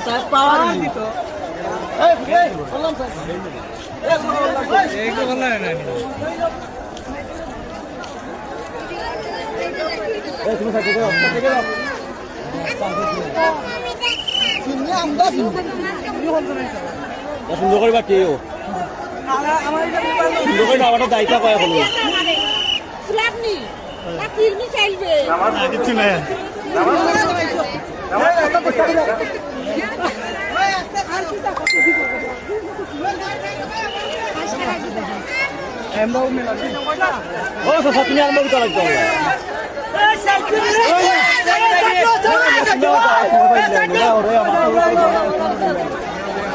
Sir পাওয়ার দিত সুন্দর করে বা কেউ সুন্দর করে নামাটা দায়িত্ব কয়া হলো আপনি আপনি চাইবে কিছু নাই ও সব তুমি আরম্ভ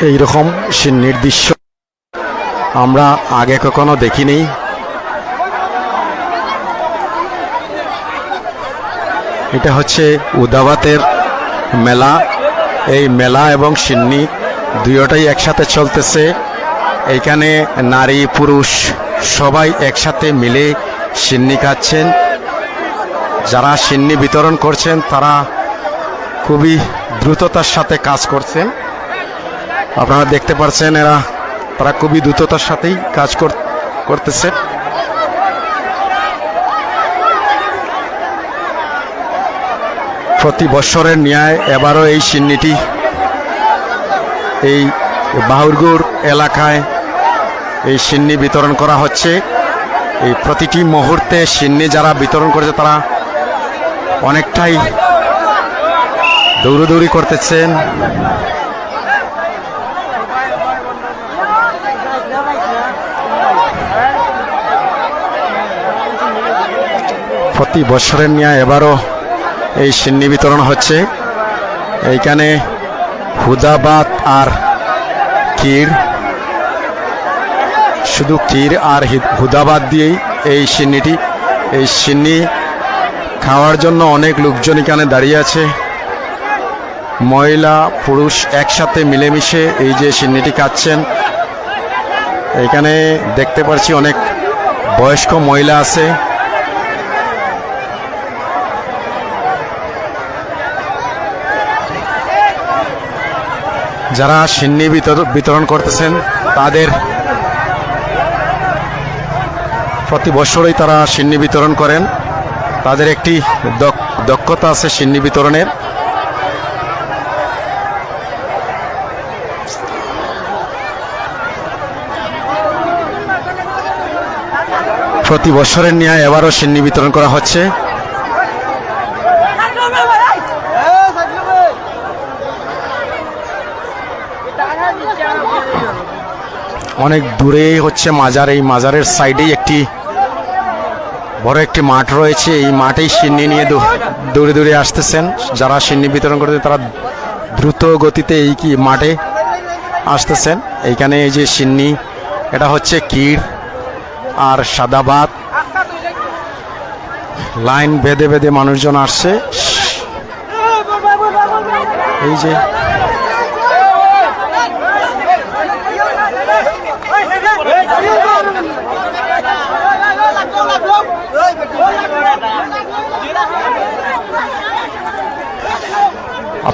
এইরকম সে নির্দিষ্ট আমরা আগে কখনো দেখিনি। এটা হচ্ছে উদাবাতের মেলা। এই মেলা এবং সিন্নি দুয়োটাই একসাথে চলতেছে। এইখানে নারী, পুরুষ সবাই একসাথে মিলে সিন্নি খাচ্ছেন। যারা সিন্নি বিতরণ করছেন, তারা খুবই দ্রুততার সাথে কাজ করছেন। আপনারা দেখতে পাচ্ছেন এরা, তারা খুবই দ্রুততার সাথেই কাজ কর- করতেছে। প্রতি বৎসরের ন্যায় এবারও এই সিন্নিটি, এই বাহুরগুড় এলাকায় এই সিন্নি বিতরণ করা হচ্ছে। এই প্রতিটি মুহূর্তে সিন্নি যারা বিতরণ করেছে, তারা অনেকটাই দৌড়দৌড়ি করতেছেন। প্রতি বছরের নিয়ে এবারও এই সিন্নি বিতরণ হচ্ছে। এইখানে হুদাবাদ আর ক্ষীর, শুধু ক্ষীর আর হুদাবাদ দিয়েই এই সিন্নিটি, এই সিন্নি খাওয়ার জন্য অনেক লোকজন এখানে দাঁড়িয়ে আছে। মহিলা, পুরুষ একসাথে মিলেমিশে এই যে সিন্নিটি খাচ্ছেন। এখানে দেখতে পাচ্ছি অনেক বয়স্ক মহিলা আছে। যারা সিন্নি বিতর- বিতরণ করতেছেন, তাদের প্রতি বছরই তারা সিন্নি বিতরণ করেন। তাদের একটি দক- দক্ষতা আছে সিন্নি বিতরণের। প্রতি বছরের নিয়ে এবারও সিন্নি বিতরণ করা হচ্ছে। অনেক দূরে হচ্ছে মাজার। এই মাজারের সাইডেই একটি বড় একটি মাঠ রয়েছে। এই মাঠেই সিন্নি নিয়ে দৌ- দৌড়ে দৌড়ে আসতেছেন। যারা সিন্নি বিতরণ করতে তারা দ্রুত গতিতে এই কি মাঠে আসতেছেন। এইখানে এই যে সিন্নি, এটা হচ্ছে কীর আর সাদাবাত লাইন বেঁধে বেঁধে মানুষজন আসছে। এই যে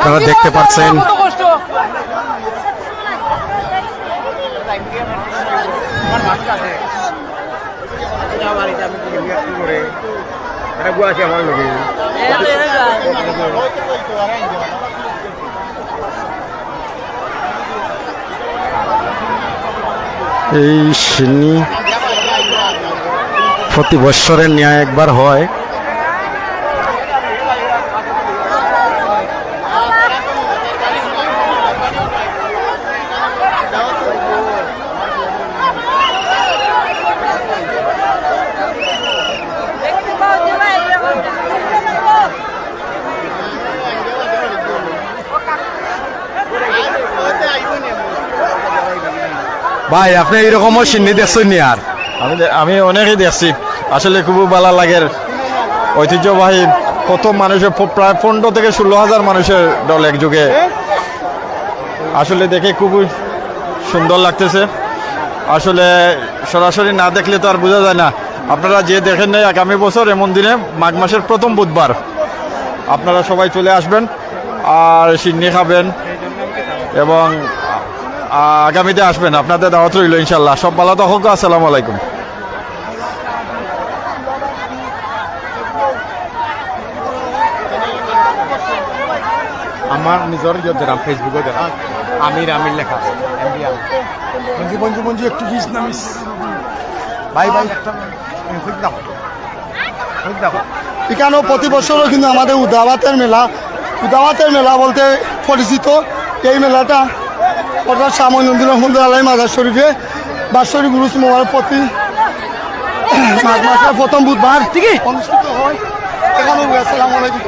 আপনারা দেখতে পাচ্ছেন। এই সিন্নি প্রতি বৎসরের ন্যায় একবার হয়। ভাই, আপনি এইরকমও সিন্নি দেখছেন নি আর? আমি আমি অনেকই দেখছি। আসলে খুবই ভালো লাগে ঐতিহ্যবাহী কত মানুষের প্রায় পনেরো থেকে ষোলো হাজার মানুষের দল একযোগে। আসলে দেখে খুবই সুন্দর লাগতেছে। আসলে সরাসরি না দেখলে তো আর বোঝা যায় না। আপনারা যে দেখেন নাই আগামী বছর এমন দিনে, মাঘ মাসের প্রথম বুধবার। আপনারা সবাই চলে আসবেন, আর সিন্নি খাবেন এবং আগামীতে আসবেন আপনাদের দাওয়াত রইল ইনশাল্লাহ। সব ভালো তো হোক আসসালামু আলাইকুম। আমার নিজের ইয়ে দিলাম ফেসবুকে দিলাম আমির আমির লেখা মঞ্জু মঞ্জু মঞ্জু একটু পিস নামিস। ভাই ভাই এখানেও প্রতি বছরও কিন্তু আমাদের উদাবাতের মেলা উদাবাতের মেলা বলতে পরিচিত। এই মেলাটা অর্থাৎ শ্যামল রহমদ আলাই মাজার শরীফে বাৎসরিক গুরুস মোবাইল প্রতি মাঘ মাসের প্রথম বুধবার অনুষ্ঠিত হয়। এখানে আসসালামু আলাইকুম।